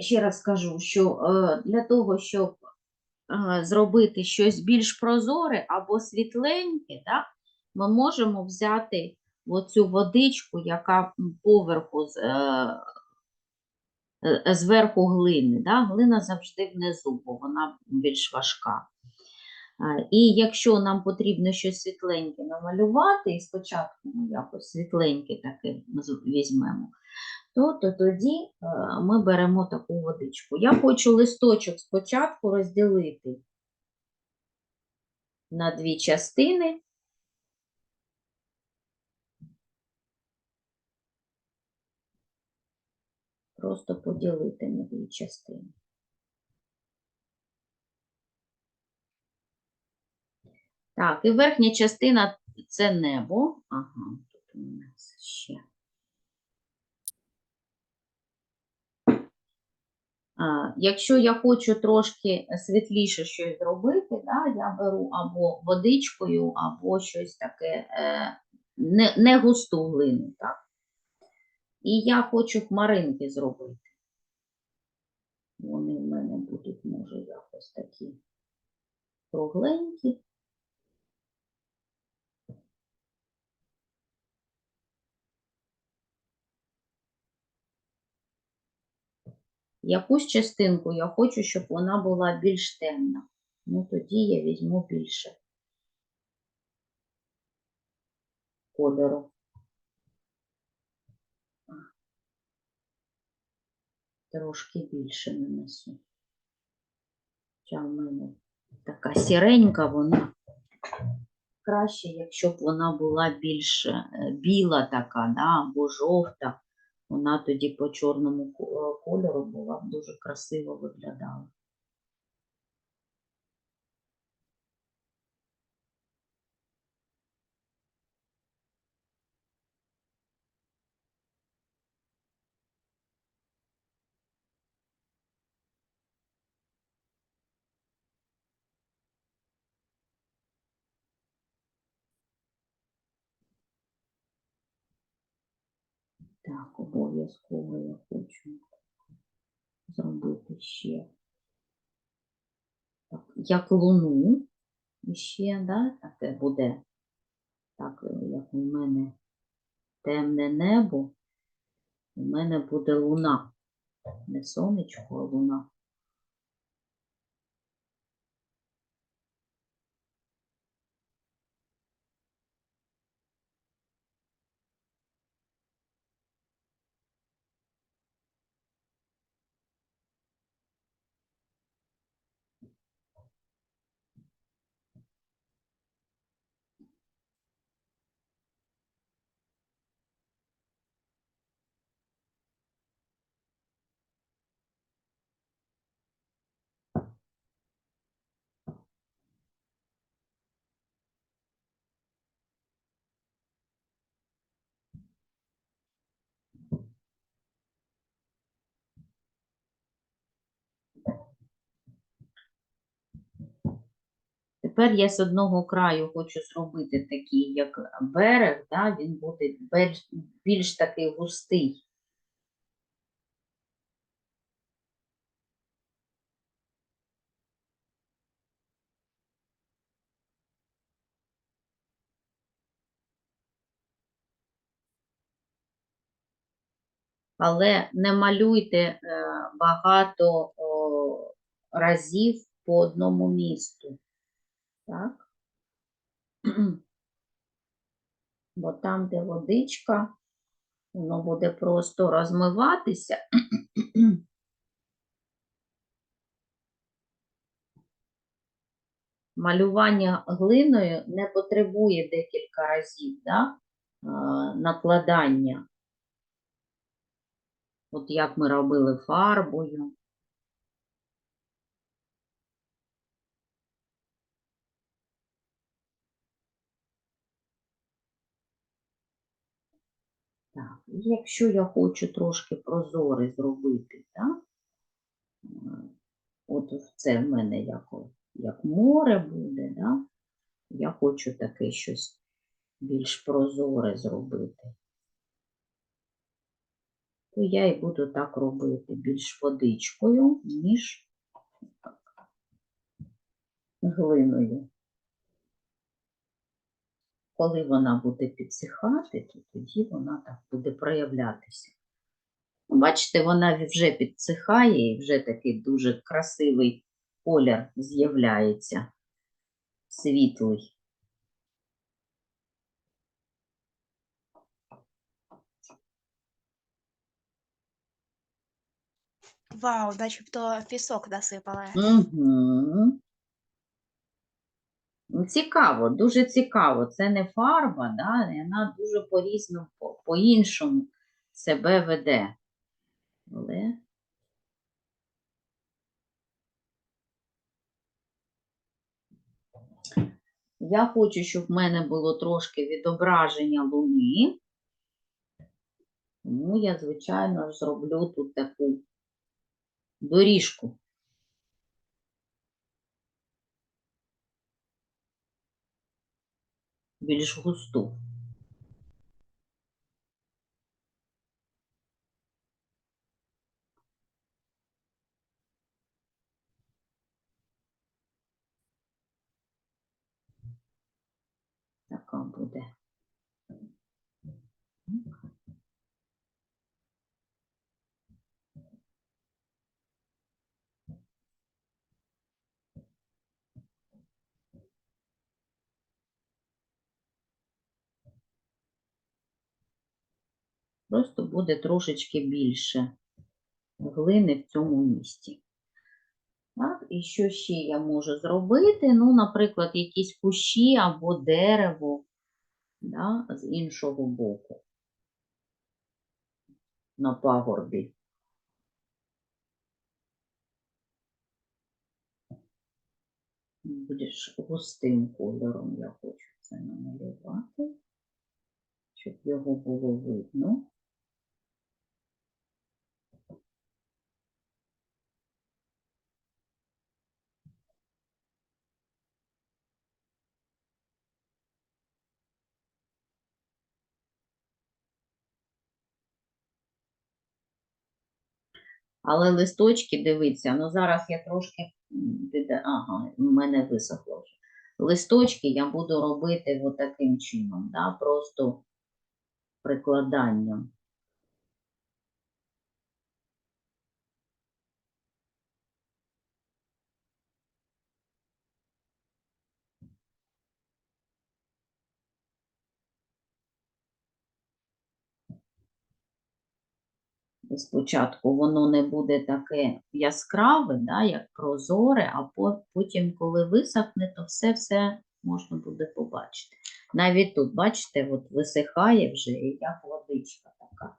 ще раз скажу, що е, для того, щоб е, зробити щось більш прозоре або світленьке, да, ми можемо взяти оцю водичку, яка поверху з, е, зверху глини. Да? Глина завжди внизу, бо вона більш важка. І якщо нам потрібно щось світленьке намалювати, і спочатку ми якось світленьке таке візьмемо, то, то тоді е, ми беремо таку водичку. Я хочу листочок спочатку розділити на дві частини. Просто поділити на дві частини. Так, і верхня частина це небо. Ага, тут у нас ще. А, Якщо я хочу трошки світліше щось зробити, да, я беру або водичкою, або щось таке е, не, не густу глину. Так? І я хочу хмаринки зробити. Вони в мене будуть, може, якось такі кругленькі. Якусь частинку я хочу, щоб вона була більш темна. Ну, тоді я візьму більше кольору. Трошки більше нанесу. Хоча в мене така сіренька, вона краще, якщо б вона була більш е, біла така, да, або жовта, вона тоді по чорному е, кольору була дуже красиво виглядала. Так, обов'язково я хочу зробити ще так, як луну. Ще, да, таке буде. Так, як у мене темне небо, у мене буде луна. Не сонечко, а луна. Тепер я з одного краю хочу зробити такий, як берег, да, він буде більш, більш такий густий. Але не малюйте е, багато разів по одному місту. Так? Бо там, де водичка, воно буде просто розмиватися. Малювання глиною не потребує декілька разів да? накладання. От як ми робили фарбою. Так, і якщо я хочу трошки прозорий зробити, так? е, От це в мене як, як море буде, да? я хочу таке щось більш прозоре зробити. То я і буду так робити більш водичкою, ніж глиною. Коли вона буде підсихати, то тоді вона так буде проявлятися. Ну, Бачите, вона вже підсихає і вже такий дуже красивий колір з'являється, світлий. Вау, начебто пісок насипали. Угу. Ну, цікаво, дуже цікаво. Це не фарба, да? вона дуже по-різному, по- по-іншому себе веде. Але я хочу, щоб в мене було трошки відображення луни. Тому я, звичайно, зроблю тут таку доріжку. Більш густу. Така буде. Просто буде трошечки більше глини в цьому місці. Так, і що ще я можу зробити? Ну, наприклад, якісь кущі або дерево да, з іншого боку на пагорбі. Більш густим кольором я хочу це намалювати, щоб його було видно. Але листочки, дивіться, ну зараз я трошки ага, в мене висохло вже. Листочки я буду робити отаким чином, да, просто прикладанням. І Спочатку воно не буде таке яскраве, да, як прозоре, а потім, коли висохне, то все-все можна буде побачити. Навіть тут, бачите, от висихає вже, як водичка така.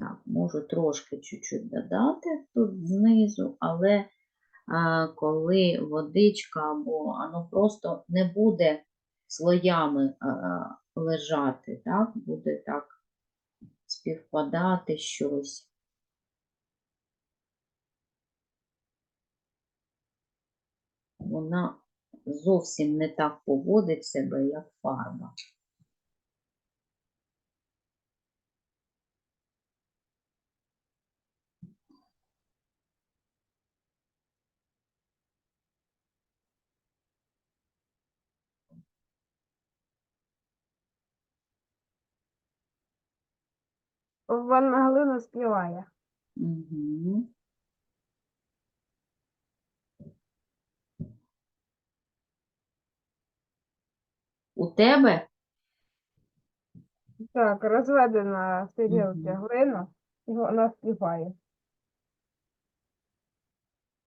Так, можу трошки чуть-чуть додати тут знизу, але коли водичка або воно просто не буде слоями лежати, так, буде так співпадати щось. Вона зовсім не так поводить себе, як фарба. Вона Галина співає. Угу. У тебе? Так, розведена в угу. Глина, і вона співає.